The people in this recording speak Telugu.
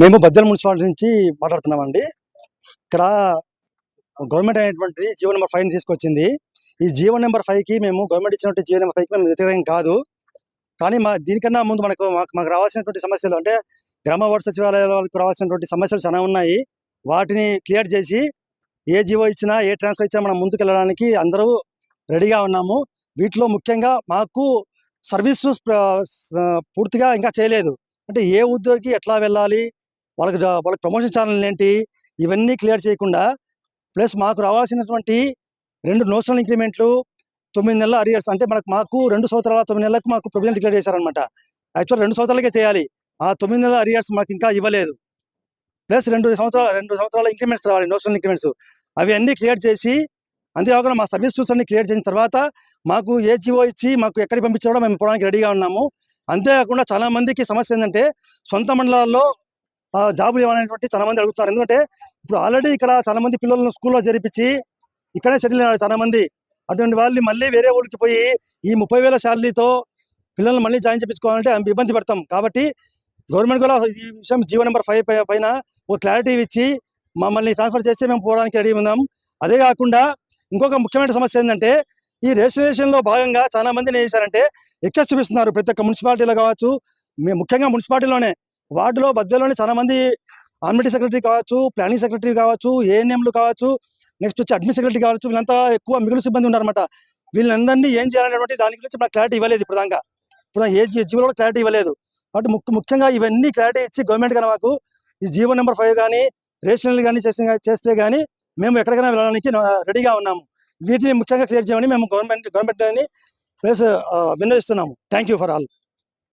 మేము బద్దెల మున్సిపాలిటీ నుంచి మాట్లాడుతున్నామండి. ఇక్కడ గవర్నమెంట్ అనేటువంటి జీవో నెంబర్ ఫైవ్ తీసుకొచ్చింది. ఈ జీవో నెంబర్ ఫైవ్కి మేము గవర్నమెంట్ ఇచ్చినటువంటి జీవో నెంబర్ ఫైవ్కి మేము వ్యతిరేకం కాదు. కానీ మా దీనికన్నా ముందు మనకు మాకు మాకు రావాల్సినటువంటి సమస్యలు అంటే గ్రామ వార్డు సచివాలయాలకు రావాల్సినటువంటి సమస్యలు చాలా ఉన్నాయి. వాటిని క్లియర్ చేసి ఏ జీవో ఇచ్చినా ఏ ట్రాన్స్ఫర్ ఇచ్చినా మనం ముందుకు వెళ్ళడానికి అందరూ రెడీగా ఉన్నాము. వీటిలో ముఖ్యంగా మాకు సర్వీస్ పూర్తిగా ఇంకా చేయలేదు. అంటే ఏ ఉద్యోగి ఎట్లా వెళ్ళాలి? వాళ్ళకి వాళ్ళకి ప్రమోషన్ ఛానల్ ఏంటి? ఇవన్నీ క్లియర్ చేయకుండా ప్లస్ మాకు రావాల్సినటువంటి రెండు నోషనల్ ఇంక్రిమెంట్లు తొమ్మిది నెలల అరియర్స్ అంటే మనకు మాకు రెండు సంవత్సరాల తొమ్మిది నెలలకు మాకు ప్రొవిజన్ డిక్లేర్ చేశారనమాట యాక్చువల్ రెండు సంవత్సరాలకే చేయాలి. ఆ తొమ్మిది నెలల అరియర్స్ మాకు ఇంకా ఇవ్వలేదు. ప్లస్ రెండు సంవత్సరాల రెండు సంవత్సరాల ఇంక్రిమెంట్స్ రావాలి నోషనల్ ఇంక్రిమెంట్స్ అవి అన్నీ క్లియర్ చేసి అంతేకాకుండా మా సర్వీస్ టూల్స్ అన్ని క్లియర్ చేసిన తర్వాత మాకు ఏ జీవో ఇచ్చి మాకు ఎక్కడికి పంపించాడో మేము పోవడానికి రెడీగా ఉన్నాము. అంతేకాకుండా చాలా మందికి సమస్య ఏంటంటే సొంత మండలాల్లో ఆ, జాబులు ఇవ్వాలనేటువంటి చాలా మంది అడుగుతున్నారు. ఎందుకంటే ఇప్పుడు ఆల్రెడీ ఇక్కడ చాలామంది పిల్లలను స్కూల్లో జరిపించి ఇక్కడే సెటిల్ అయినారు చాలా మంది. అటువంటి వాళ్ళు మళ్ళీ వేరే ఊరికి పోయి ఈ ముప్పై వేల శాలరీతో పిల్లల్ని మళ్ళీ జాయిన్ చేయించుకోవాలంటే అంత ఇబ్బంది పడతాం. కాబట్టి గవర్నమెంట్ కూడా ఈ విషయం జీవో నెంబర్ ఫైవ్ పైన ఒక క్లారిటీ ఇచ్చి మమ్మల్ని ట్రాన్స్ఫర్ చేస్తే మేము పోవడానికి రెడీ ఉన్నాం. అదే కాకుండా ఇంకొక ముఖ్యమైన సమస్య ఏంటంటే ఈ రిజిస్ట్రేషన్లో భాగంగా చాలా మందిని ఏం చేశారంటే ఎక్సెస్ చూపిస్తున్నారు ప్రతి ఒక్క మున్సిపాలిటీలో కావచ్చు ముఖ్యంగా మున్సిపాలిటీలోనే వార్డులో మధ్యలోనే చాలా మంది ఆర్మిటీ సెక్రటరీ కావచ్చు ప్లానింగ్ సెక్రటరీ కావచ్చు ఏఎన్ఎంలు కావచ్చు నెక్స్ట్ వచ్చి అడ్మిన్ సెక్రటరీ కావచ్చు వీళ్ళంతా ఎక్కువ మిగులు సిబ్బంది ఉన్నారన్నమాట. వీళ్ళందరినీ ఏం చేయాలనేటువంటి దాని గురించి మనకు క్లారిటీ ఇవ్వలేదు ఇప్పుడు దాకా ఇప్పుడు ఏ జీవో కూడా క్లారిటీ ఇవ్వలేదు. కాబట్టి ముఖ్య ముఖ్యంగా ఇవన్నీ క్లారిటీ ఇచ్చి గవర్నమెంట్ కానీ మాకు ఈ జీవో నెంబర్ ఫైవ్ కానీ రేషనల్ కానీ చేస్తే చేస్తే కానీ మేము ఎక్కడికైనా వెళ్ళడానికి రెడీగా ఉన్నాము. వీటిని ముఖ్యంగా క్లియర్ చేయమని మేము గవర్నమెంట్ గవర్నమెంట్ ప్లస్ వినియోగిస్తున్నాము థ్యాంక్ యూ ఫర్ ఆల్